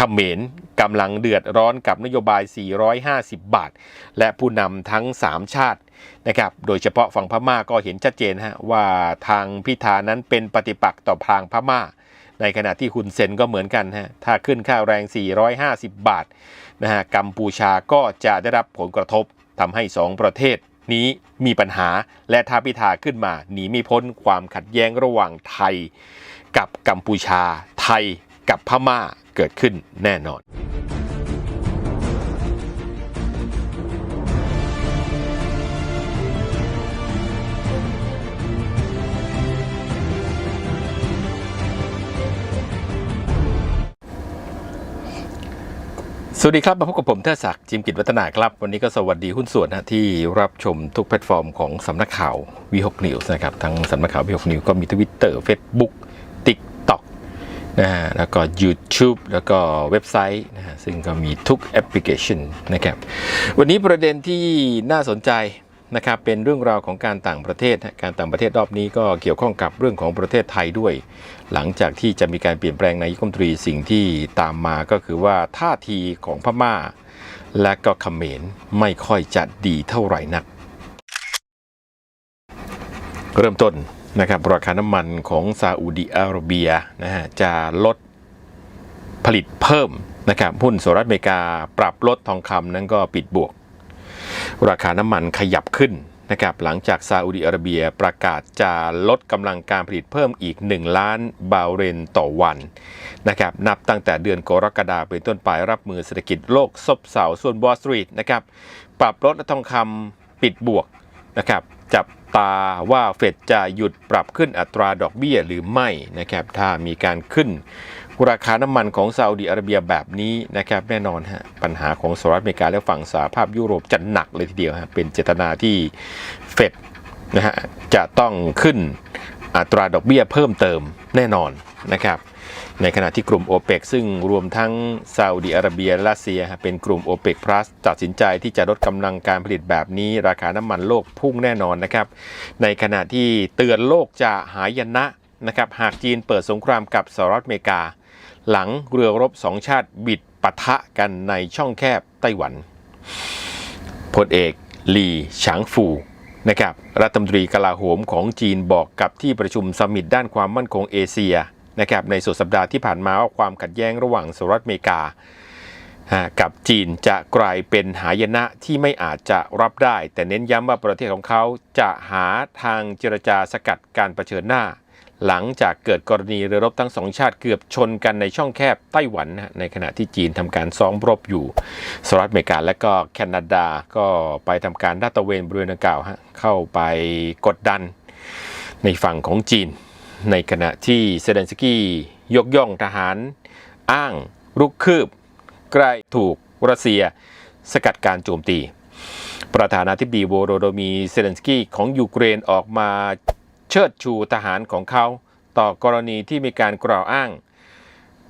เขมรกำลังเดือดร้อนกับนโยบาย 450 บาท และผู้นำทั้ง 3 ชาตินะครับ โดยเฉพาะฝั่งพม่าก็เห็นชัดเจนฮะว่าทางพิธานั้นเป็นปฏิปักษ์ต่อพางพม่า ในขณะที่คุณเซนก็เหมือนกันฮะ ถ้าขึ้นค่าแรง 450 บาทนะฮะกัมพูชาก็จะได้รับผลกระทบทำให้ 2 ประเทศนี้มีปัญหาและถ้าพิธาขึ้นมาหนีไม่พ้นความขัดแย้งระหว่างไทย กับกัมพูชาไทย กับพม่าเกิดขึ้นแน่นอนสวัสดีครับ มาพบกับผมเทอศักดิ์จิมกิจวัฒนาครับ วันนี้ก็สวัสดีหุ้นส่วนนะที่รับชมทุกแพลตฟอร์มของสำนักข่าววีหกนิวส์นะครับ ทั้งสำนักข่าววีหกนิวก็มีทวิตเตอร์เฟซบุ๊ก นะฮะแล้วก็ YouTube แล้วก็เว็บไซต์นะฮะซึ่งก็มีทุกแอปพลิเคชันนะครับ วันนี้ประเด็นที่น่าสนใจนะครับเป็นเรื่องราวของการต่างประเทศ การต่างประเทศรอบนี้ก็เกี่ยวข้องกับเรื่องของประเทศไทยด้วย หลังจากที่จะมีการเปลี่ยนแปลงนายกรัฐมนตรีสิ่งที่ตามมาก็คือว่าท่าทีของพม่า และก็เขมรไม่ค่อยจะดีเท่าไหร่นัก เริ่มต้น นะครับราคาน้ำมันของซาอุดิอาระเบียนะฮะจะลดผลิตเพิ่มนะครับหุ้นสหรัฐอเมริกาปรับลดทองคำนั้นก็ปิดบวก ราคาน้ำมันขยับขึ้นนะครับหลังจากซาอุดิอาระเบียประกาศจะลดกำลังการผลิตเพิ่มอีก 1 ล้านบาร์เรนต่อวันนะครับนับตั้งแต่เดือนกรกฎาคมเป็นต้นไปรับมือเศรษฐกิจโลกซบเซาส่วนวอสตรีทนะครับปรับลดและทองคำปิดบวกนะครับจับ ตาว่าเฟดจะหยุดปรับขึ้นอัตราดอกเบี้ยหรือไม่นะครับถ้ามีการขึ้นราคาน้ำมันของซาอุดิอาระเบียแบบนี้นะครับแน่นอนฮะปัญหาของสหรัฐอเมริกาและฝั่งสหภาพยุโรปจะหนักเลยทีเดียวฮะเป็นเจตนาที่เฟดนะฮะจะต้องขึ้นอัตราดอกเบี้ยเพิ่มเติมแน่นอนนะครับ ในขณะที่กลุ่มโอเปกซึ่งรวมทั้งซาอุดิอาระเบียและรัสเซีย เป็นกลุ่มโอเปกพลัสตัดสินใจที่จะลดกำลังการผลิตแบบนี้ ราคาน้ำมันโลกพุ่งแน่นอนนะครับ ในขณะที่เตือนโลกจะหายนะนะครับหากจีนเปิดสงครามกับสหรัฐอเมริกา หลังเรือรบสองชาติบิดปะทะกันในช่องแคบไต้หวันพลเอกหลีฉางฟูนะครับรัฐมนตรีกลาโหมของจีนบอกกับที่ประชุมสมิตด้านความมั่นคงเอเชีย นะครับในสุดสัปดาห์ที่ผ่านมาว่าความขัดแย้งระหว่างสหรัฐอเมริกากับจีนจะกลายเป็นหายนะที่ไม่อาจจะรับได้ แต่เน้นย้ำว่าประเทศของเขาจะหาทางเจรจาสกัดการเผชิญหน้า หลังจากเกิดกรณีเรือรบทั้งสองชาติเกือบชนกันในช่องแคบไต้หวัน ในขณะที่จีนทำการซ้อมรบอยู่สหรัฐอเมริกาและก็แคนาดาก็ไปทำการลาตะเวนบริเวณดังกล่าวเข้าไปกดดันในฝั่งของจีน ในขณะที่เซเลนสกี้ยกย่องทหาร อ้างรุกคืบ ใกล้ถูกรัสเซีย สกัดการโจมตี ประธานาธิบดีโวโรโดมีเซเลนสกี้ของยูเครนออกมาเชิดชูทหารของเขาต่อกรณีที่มีการกล่าวอ้าง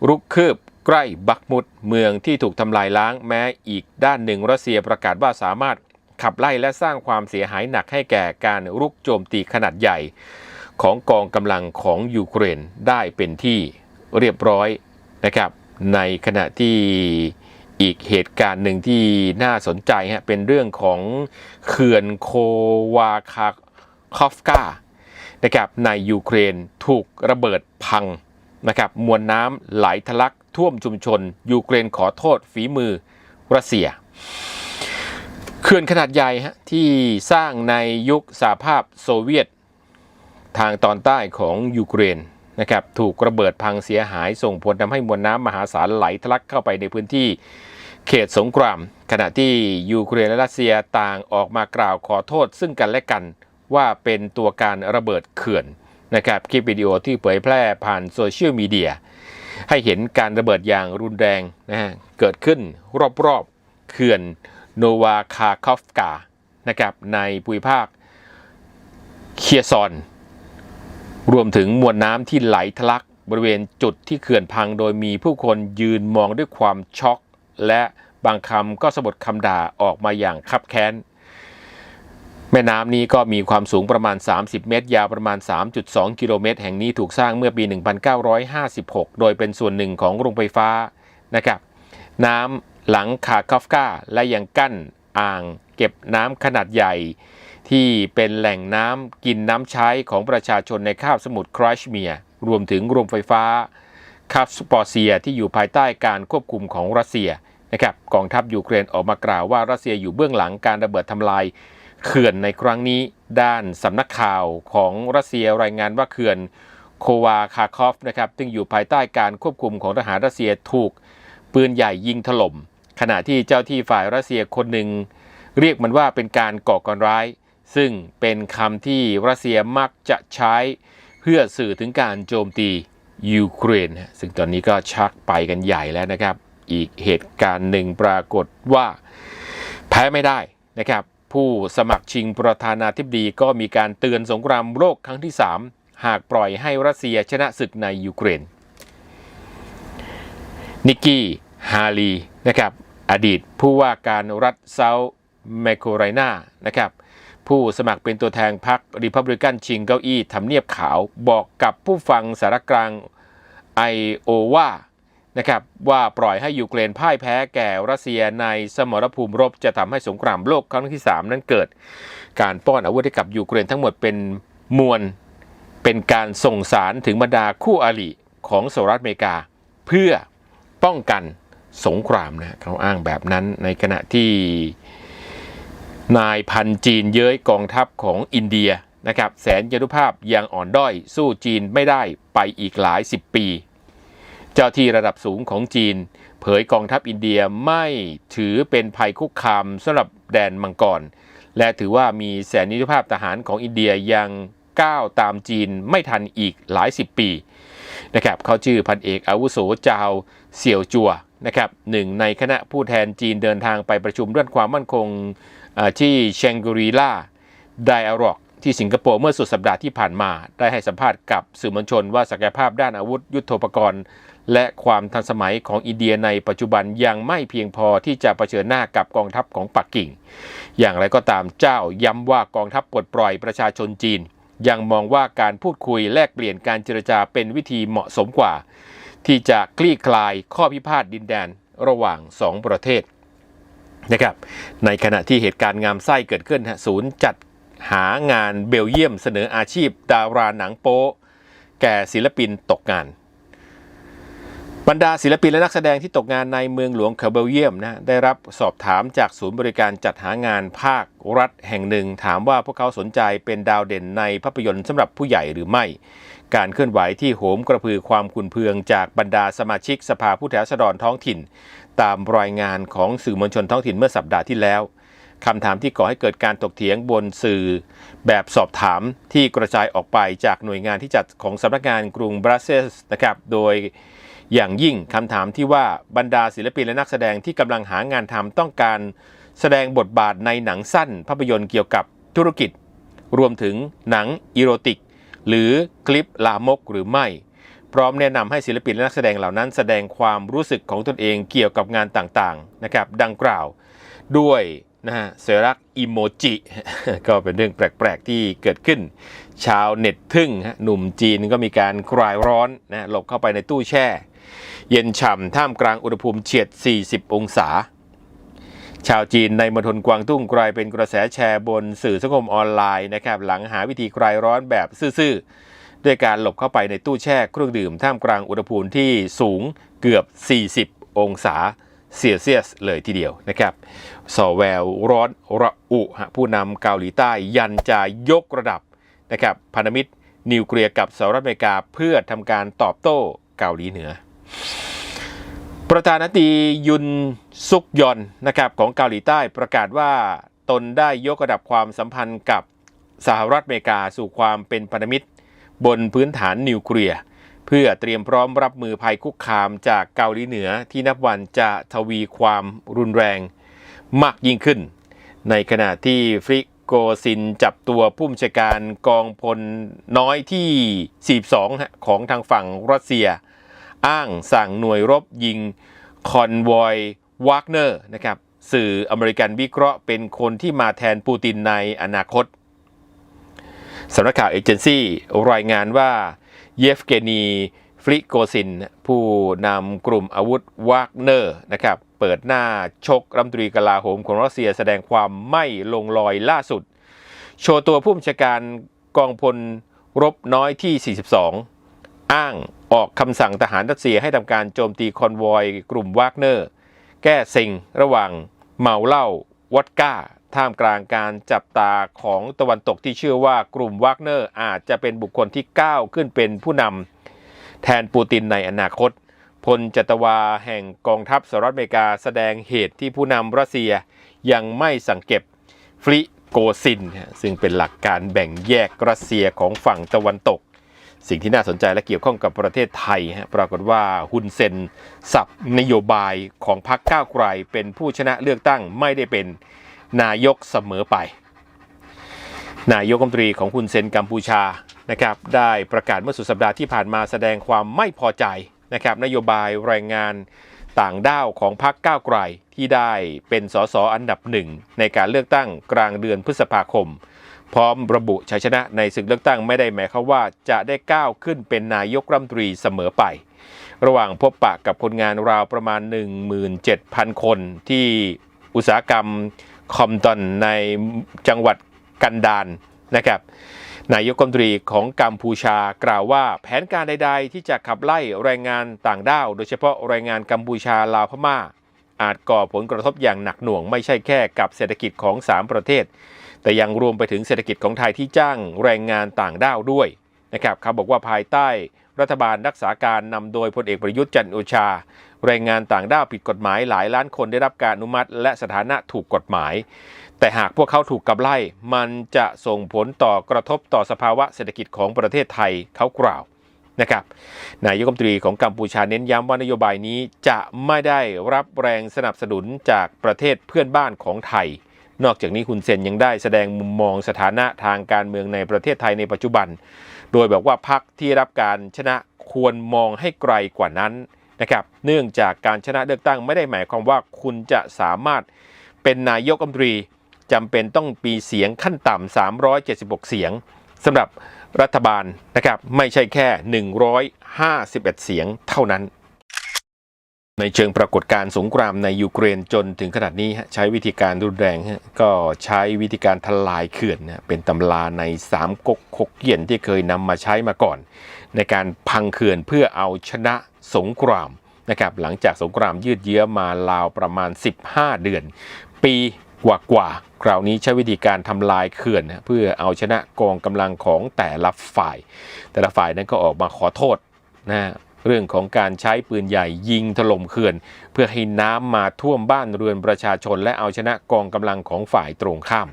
รุกคืบใกล้บักมุดเมืองที่ถูกทำลายล้างแม้อีกด้านหนึ่งรัสเซียประกาศว่าสามารถขับไล่และสร้างความเสียหายหนักให้แก่การรุกโจมตีขนาดใหญ่ ของกองกำลังของยูเครนได้เป็นที่เรียบร้อยนะครับ ในขณะที่อีกเหตุการณ์หนึ่งที่น่าสนใจฮะเป็นเรื่องของเขื่อนโควาคาคอฟกานะครับในยูเครนถูกระเบิดพังนะครับมวลน้ำไหลทะลักท่วมชุมชน ยูเครนขอโทษฝีมือรัสเซียเขื่อนขนาดใหญ่ฮะที่สร้างในยุคสหภาพโซเวียต ทางตอนใต้ของยูเครนนะครับถูกระเบิดพังเสียหายส่งผลทำให้มวลน้ำมหาศาลไหลทะลักเข้าไปในพื้นที่เขตสงคราม ขณะที่ยูเครนและรัสเซียต่างออกมากล่าวขอโทษซึ่งกันและกันว่าเป็นตัวการระเบิดเขื่อนนะครับคลิปวิดีโอที่เผยแพร่ผ่านโซเชียลมีเดียให้เห็นการระเบิดอย่างรุนแรงนะฮะเกิดขึ้นรอบๆเขื่อนโนวาคาคอฟกานะครับในภูมิภาคเคียซอน รวมถึงมวลน้ำที่ไหลทะลักบริเวณจุดที่เขื่อนพังโดยมีผู้คนยืนมองด้วยความช็อก และบางคำก็สะบดคำด่าออกมาอย่างคับแค้น แม่น้ำนี้ก็มีความสูงประมาณ 30 เมตร ยาวประมาณ 3.2 กิโลเมตร แห่งนี้ถูกสร้างเมื่อปี 1956 โดยเป็นส่วนหนึ่งของโรงไฟฟ้านะครับน้ำหลังคาคอฟกาและยังกั้นอ่าง เก็บน้ำขนาดใหญ่ ที่เป็นแหล่งน้ำกินน้ำใช้ของประชาชนในคาบสมุทรครชเมียร์รวมถึงโรงไฟฟ้าคาบสปอร์เซียที่อยู่ภายใต้การควบคุมของรัสเซียนะครับกองทัพยูเครนออกมากล่าวว่ารัสเซียอยู่เบื้องหลังการระเบิดทำลายเขื่อนในครั้งนี้ด้านสำนักข่าวของรัสเซียรายงานว่าเขื่อนโควาคาคอฟนะครับซึ่งอยู่ภายใต้การควบคุมของทหารรัสเซียถูกปืนใหญ่ยิงถล่ม ขณะที่เจ้าที่ฝ่ายรัสเซียคนหนึ่งเรียกมันว่าเป็นการก่อการร้าย ซึ่งเป็นคำที่รัสเซียมักจะใช้เพื่อสื่อถึงการโจมตียูเครนนะซึ่งตอนนี้ก็ชักไปกันใหญ่แล้วนะครับ อีกเหตุการณ์หนึ่งปรากฏว่าแพ้ไม่ได้นะครับ ผู้สมัครชิงประธานาธิบดีก็มีการเตือนสงครามโลกครั้งที่ 3 หากปล่อยให้รัสเซียชนะศึกในยูเครน นิกกี้ ฮาลีนะครับ อดีตผู้ว่าการรัฐเซาท์แมโคไรนานะครับ ผู้สมัครเป็นตัวแทนพรรคริพับลิกันชิงเก้าอี้ทำเนียบขาวบอกกับผู้ฟังสารกลางไอโอวานะครับว่าปล่อยให้ยูเครนพ่ายแพ้แก่รัสเซียในสมรภูมิรบจะทำให้สงครามโลกครั้งที่ 3 นั้นเกิด การป้อนอาวุธให้กับยูเครนทั้งหมดเป็นมวลเป็นการส่งสารถึงบรรดาคู่อริของสหรัฐอเมริกา เพื่อป้องกันสงครามนะเขาอ้างแบบนั้นในขณะที่ นายพันจีนเย้ยกองทัพของอินเดียนะครับแสนยานุภาพยังอ่อนด้อยสู้จีนไม่ได้ไปอีกหลายสิบปี เจ้าที่ระดับสูงของจีน เผยกองทัพอินเดียไม่ถือเป็นภัยคุกคามสำหรับแดนมังกร และถือว่ามีแสนนิรภาพทหารของอินเดียยังก้าวตามจีนไม่ทันอีกหลายสิบปีนะครับเขาชื่อพันเอกอาวุโสจาวเสี่ยวจัวนะครับหนึ่งในคณะผู้แทนจีนเดินทางไปประชุมเรื่องความมั่นคง ที่เชงกรีล่าไดอาร็อกที่สิงคโปร์เมื่อสุดสัปดาห์ที่ผ่านมา ได้ให้สัมภาษณ์กับสื่อมวลชนว่าศักยภาพด้านอาวุธยุโทโธปกรณ์ และความทันสมัยของอินเดียในปัจจุบันยังไม่เพียงพอที่จะเผชิญหน้ากับกองทัพของปักกิ่ง อย่างไรก็ตามเจ้าย้ำว่ากองทัพปลดปล่อยประชาชนจีน ยังมองว่าการพูดคุยแลกเปลี่ยนการเจรจาเป็นวิธีเหมาะสมกว่า ที่จะคลี่คลายข้อพิพาทดินแดนระหว่างสองประเทศ นะครับ ในขณะที่เหตุการณ์งามไส้เกิดขึ้นฮะศูนย์จัดหางานเบลเยียมเสนออาชีพ ดาราหนังโป๊แก่ศิลปินตกงาน บรรดาศิลปินและนักแสดงที่ตกงานในเมืองหลวงของเบลเยียมนะได้รับสอบถามจากศูนย์บริการจัดหางานภาครัฐแห่งหนึ่ง ถามว่าพวกเขาสนใจเป็นดาวเด่นในภาพยนตร์สำหรับผู้ใหญ่หรือไม่ การเคลื่อนไหวที่โหมกระพือความขุนเคืองจากบรรดาสมาชิกสภาผู้แทนราษฎรท้องถิ่น ตามรายงานของสื่อมวลชนท้องถิ่นเมื่อสัปดาห์ที่แล้วคำถามที่ก่อให้เกิดการตกเถียงบนสื่อ แบบสอบถามที่กระจายออกไปจากหน่วยงานที่จัดของสำนักงานกรุงบรัสเซลส์นะครับ โดยอย่างยิ่งคำถามที่ว่าบรรดาศิลปินและนักแสดงที่กำลังหางานทำต้องการแสดงบทบาทในหนังสั้นภาพยนตร์เกี่ยวกับธุรกิจ รวมถึงหนังอีโรติก หรือคลิปลามกหรือไม่ พร้อมแนะนำให้ศิลปินและนักแสดงเหล่านั้น แสดงความรู้สึกของตนเองเกี่ยวกับงานต่างๆนะครับดังกล่าวด้วยนะฮะเสรักอิโมจิก็เป็นเรื่องแปลก ๆ ที่เกิดขึ้น ชาวเน็ตทึ่งฮะหนุ่มจีนก็มีการคลายร้อนนะหลบเข้าไปในตู้แช่ เย็นฉ่ำท่ามกลางอุณหภูมิเฉียด 40 องศา ชาวจีนในมณฑลกวางตุ้งกลายเป็นกระแสแชร์บนสื่อสังคมออนไลน์นะครับหลังหาวิธีคลายร้อนแบบซื่อๆ ด้วยการหลบเข้าไปในตู้แช่เครื่องดื่มท่ามกลางอุณหภูมิที่สูงเกือบ 40 องศาเซลเซียสเลยทีเดียวนะครับสอแววร้อนระอุฮะผู้นำเกาหลีใต้ยันจะยกระดับนะครับพันธมิตรนิวเคลียร์กับสหรัฐอเมริกาเพื่อทำการตอบโต้เกาหลีเหนือ ประธานาธิบดียุนซุกยอนนะครับของเกาหลีใต้ประกาศว่าตนได้ยกระดับความสัมพันธ์กับสหรัฐอเมริกาสู่ความเป็นพันธมิตร บนพื้นฐานนิวเคลียร์เพื่อเตรียมพร้อมรับมือภัยคุกคามจากเกาหลีเหนือที่นับวันจะทวีความรุนแรงมากยิ่งขึ้น ในขณะที่ฟริโกซินจับตัวผู้บัญชาการกองพลน้อยที่ 42 ของทางฝั่งรัสเซีย อ้างสั่งหน่วยรบยิงคอนวอยวากเนอร์นะครับสื่ออเมริกันวิเคราะห์เป็นคนที่มาแทนปูตินในอนาคต สำนักข่าวเอเจนซี่รายงานว่าเยฟเกนีฟริโกซิน ผู้นำกลุ่มอาวุธวากเนอร์นะครับเปิดหน้าชกรัฐมนตรีกลาโหมของรัสเซียแสดงความไม่ลงรอยล่าสุด โชว์ตัวผู้บัญชาการกองพลรบน้อยที่ 42 อ้างออกคำสั่งทหารรัสเซียให้ทำการโจมตีคอนวอยกลุ่มวากเนอร์ แก้เซ็งระหว่างเมาเหล้าวอดก้า ท่ามกลางการจับตาของตะวันตกที่เชื่อว่ากลุ่มวากเนอร์อาจจะเป็นบุคคลที่ก้าวขึ้นเป็นผู้นำแทนปูตินในอนาคต พลจัตวาแห่งกองทัพสหรัฐอเมริกาแสดงเหตุที่ผู้นำรัสเซียยังไม่สังเก็บฟริโกซิน ซึ่งเป็นหลักการแบ่งแยกรัสเซียของฝั่งตะวันตก สิ่งที่น่าสนใจและเกี่ยวข้องกับประเทศไทยฮะปรากฏว่าฮุนเซนสับนโยบายของพรรคก้าวไกลเป็นผู้ชนะเลือกตั้งไม่ได้เป็น นายกเสมอไป นายกรัฐมนตรีของฮุนเซนกัมพูชานะครับได้ประกาศเมื่อสุดสัปดาห์ที่ผ่านมาแสดงความไม่พอใจนะครับนโยบายแรงงานต่างด้าวของพรรคก้าวไกลที่ได้เป็นสสอันดับหนึ่งในการเลือกตั้งกลางเดือนพฤษภาคม พร้อมระบุชัยชนะในศึกเลือกตั้งไม่ได้หมายความว่าจะได้ก้าวขึ้นเป็นนายกรัฐมนตรีเสมอไป ระหว่างพบปะกับคนงานราวประมาณ 17,000 คนที่อุตสาหกรรม คอมตันในจังหวัดกันดารนะครับนายกรัฐมนตรีของกัมพูชากล่าวว่าแผนการใด ๆ ที่จะขับไล่แรงงานต่างด้าว โดยเฉพาะแรงงานกัมพูชาลาวพม่า อาจก่อผลกระทบอย่างหนักหน่วงไม่ใช่แค่กับเศรษฐกิจของ 3 ประเทศ แต่ยังรวมไปถึงเศรษฐกิจของไทยที่จ้างแรงงานต่างด้าวด้วยนะครับเขาบอกว่าภายใต้ รัฐบาลรักษาการนำโดยพลเอกประยุทธ์จันโอชา แรงงานต่างด้าวผิดกฎหมายหลายล้านคนได้รับการอนุมัติ และสถานะถูกกฎหมาย แต่หากพวกเขาถูกกับไล่ มันจะส่งผลต่อกระทบต่อสภาวะเศรษฐกิจของประเทศไทยเขากล่าวนะครับนายกรัฐมนตรีของกัมพูชาเน้นย้ำว่านโยบายนี้จะไม่ได้รับแรงสนับสนุนจากประเทศเพื่อนบ้านของไทย นอกจากนี้คุณเซนยังได้แสดงมุมมองสถานะทางการเมืองในประเทศไทยในปัจจุบัน โดยบอกว่าพรรคที่รับการชนะควรมองให้ไกลกว่านั้นนะครับ เนื่องจากการชนะเลือกตั้งไม่ได้หมายความว่าคุณจะสามารถเป็นนายกรัฐมนตรีจำเป็นต้องมีเสียงขั้นต่ำ 376 เสียงสำหรับรัฐบาลนะครับไม่ใช่แค่ 151 เสียงเท่านั้น ในเชิงปรากฏการณ์สงครามในยูเครนจนถึงขนาดนี้ใช้วิธีการรุนแรงก็ใช้วิธีการทลายเขื่อนเป็นตำราในสามก๊กคกเกียนที่เคยนำมาใช้มาก่อน ในการพังเขื่อนเพื่อเอาชนะสงครามนะครับหลังจากสงครามยืดเยื้อมาราวประมาณ 15 เดือน ปีกว่าๆคราวนี้ใช้วิธีการทำลายเขื่อนเพื่อเอาชนะกองกำลังของแต่ละฝ่าย แต่ละฝ่ายนั้นก็ออกมาขอโทษนะ เรื่องของการใช้ปืนใหญ่ยิงถล่มเขื่อน เพื่อให้น้ำมาท่วมบ้านเรือนประชาชน และเอาชนะกองกำลังของฝ่ายตรงข้าม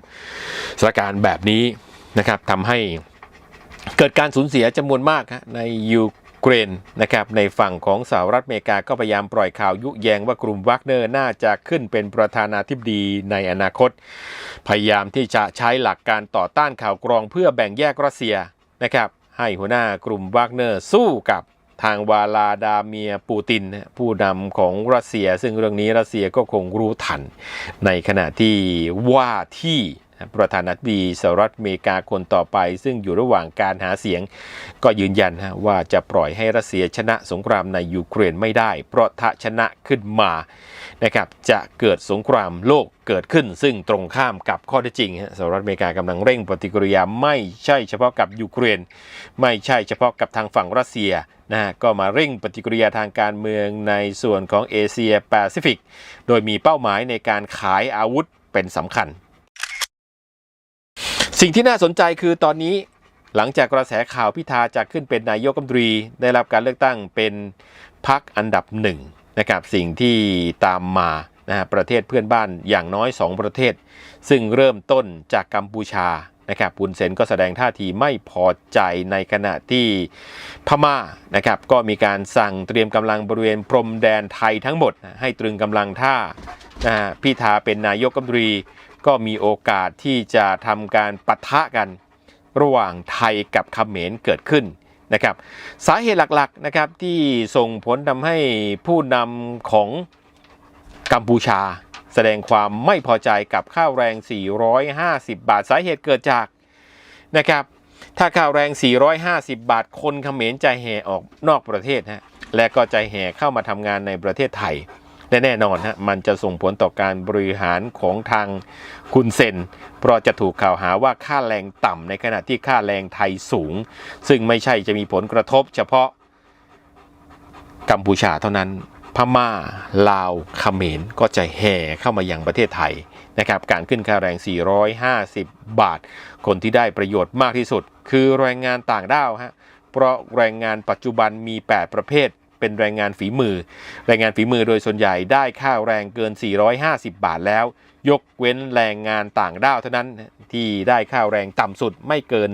สถานการณ์แบบนี้นะครับทำให้เกิดการสูญเสียจำนวนมากในยูเครนนะครับในฝั่งของสหรัฐอเมริกาก็พยายามปล่อยข่าวยุแยงว่ากลุ่มวักเนอร์น่าจะขึ้นเป็นประธานาธิบดีในอนาคต พยายามที่จะใช้หลักการต่อต้านข่าวกรองเพื่อแบ่งแยกรัสเซียนะครับให้หัวหน้ากลุ่มวักเนอร์สู้กับ ทางวาลาดาเมียปูติน ผู้นำของรัสเซีย ซึ่งเรื่องนี้รัสเซียก็คงรู้ทัน ในขณะที่ว่าที่ ประธานาธิบดีสหรัฐอเมริกาคนต่อไป ซึ่งอยู่ระหว่างการหาเสียง ก็ยืนยันว่าจะปล่อยให้รัสเซียชนะสงครามในยูเครนไม่ได้ เพราะถ้าชนะขึ้นมานะครับจะเกิดสงครามโลกเกิดขึ้น ซึ่งตรงข้ามกับข้อเท็จจริงสหรัฐอเมริกากำลังเร่งปฏิกิริยาไม่ใช่เฉพาะกับยูเครน ไม่ใช่เฉพาะกับทางฝั่งรัสเซียนะฮะก็มาเร่งปฏิกิริยาทางการเมืองในส่วนของเอเชียแปซิฟิก โดยมีเป้าหมายในการขายอาวุธเป็นสำคัญ สิ่งที่น่าสนใจคือตอนนี้หลังจากกระแสข่าวพิธาจะขึ้นเป็นนายกรัฐมนตรีได้รับการเลือกตั้งเป็นพรรคอันดับหนึ่งนะครับสิ่งที่ตามมานะฮะประเทศเพื่อนบ้านอย่างน้อย 2 ประเทศ ซึ่งเริ่มต้นจากกัมพูชานะครับปุนเซนก็แสดงท่าทีไม่พอใจในขณะที่พม่านะครับก็มีการสั่งเตรียมกำลังบริเวณพรมแดนไทยทั้งหมด ให้ตรึงกำลังท่านะพิธาเป็นนายกรัฐมนตรี ก็มีโอกาสที่จะทำการปะทะกันระหว่างไทยกับเขมรเกิดขึ้นนะครับสาเหตุหลักๆนะครับที่ส่งผลทำให้ผู้นำของกัมพูชา แสดงความไม่พอใจกับข้าวแรง 450 บาทสาเหตุเกิดจากนะครับถ้าค่าแรง 450 บาทคนเขมรใจแห่ออกนอกประเทศฮะและก็ใจแห่เข้ามาทำงานในประเทศไทย และแน่นอนฮะมันจะส่งผลต่อการบริหารของทางคุณเซน เพราะจะถูกกล่าวหาว่าค่าแรงต่ำในขณะที่ค่าแรงไทยสูง ซึ่งไม่ใช่จะมีผลกระทบเฉพาะกัมพูชาเท่านั้นพม่า ลาวเขมรก็จะแห่เข้ามายังประเทศไทยนะครับ การขึ้นค่าแรง 450 บาท คนที่ได้ประโยชน์มากที่สุด คือแรงงานต่างด้าวฮะ เพราะแรงงานปัจจุบันมี 8 ประเภท เป็นแรงงานฝีมือ แรงงานฝีมือโดยส่วนใหญ่ได้ค่าแรงเกิน 450 บาทแล้ว ยกเว้นแรงงานต่างด้าวเท่านั้นที่ได้ค่าแรงต่ำสุดไม่เกิน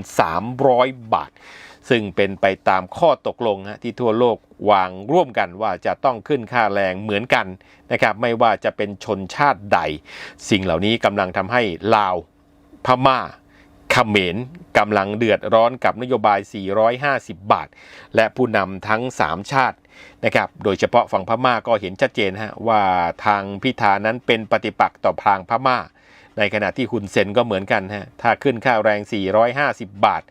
300 บาท ซึ่งเป็นไปตามข้อตกลงที่ทั่วโลกวางร่วมกันว่าจะต้องขึ้นค่าแรงเหมือนกันนะครับไม่ว่าจะเป็นชนชาติใด สิ่งเหล่านี้กำลังทำให้ลาวพม่าเขมรกำลังเดือดร้อนกับนโยบาย 450 บาท และผู้นำทั้ง 3 ชาติ นะครับ โดยเฉพาะฝั่งพม่าก็เห็นชัดเจนฮะว่าทางพิธานั้นเป็นปฏิปักษ์ต่อพางพม่า ในขณะที่ฮุนเซนก็เหมือนกันฮะ ถ้าขึ้นค่าแรง 450 บาท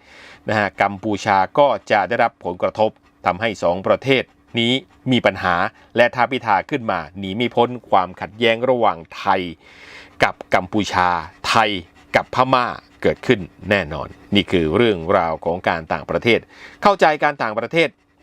นะฮะ กัมพูชาก็จะได้รับผลกระทบทำให้ 2 ประเทศนี้มีปัญหาและถ้าพิธาขึ้นมา หนีไม่พ้นความขัดแย้งระหว่างไทย กับกัมพูชา ไทยกับพม่าเกิดขึ้นแน่นอน นี่คือเรื่องราวของการต่างประเทศ เข้าใจการต่างประเทศ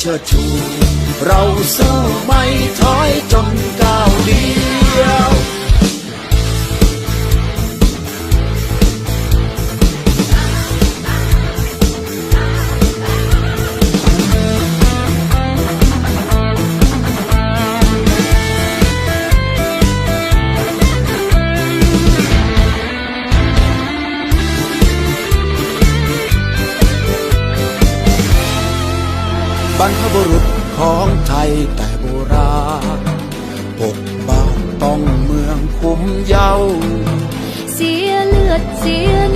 เชิดชู เราสู้ไม่ถอยจนก้าวเดียว แต่โบราณปกบ้านต้องเมืองคุ้มเยาเสียเลือดเสียเนื้อไม่ใช่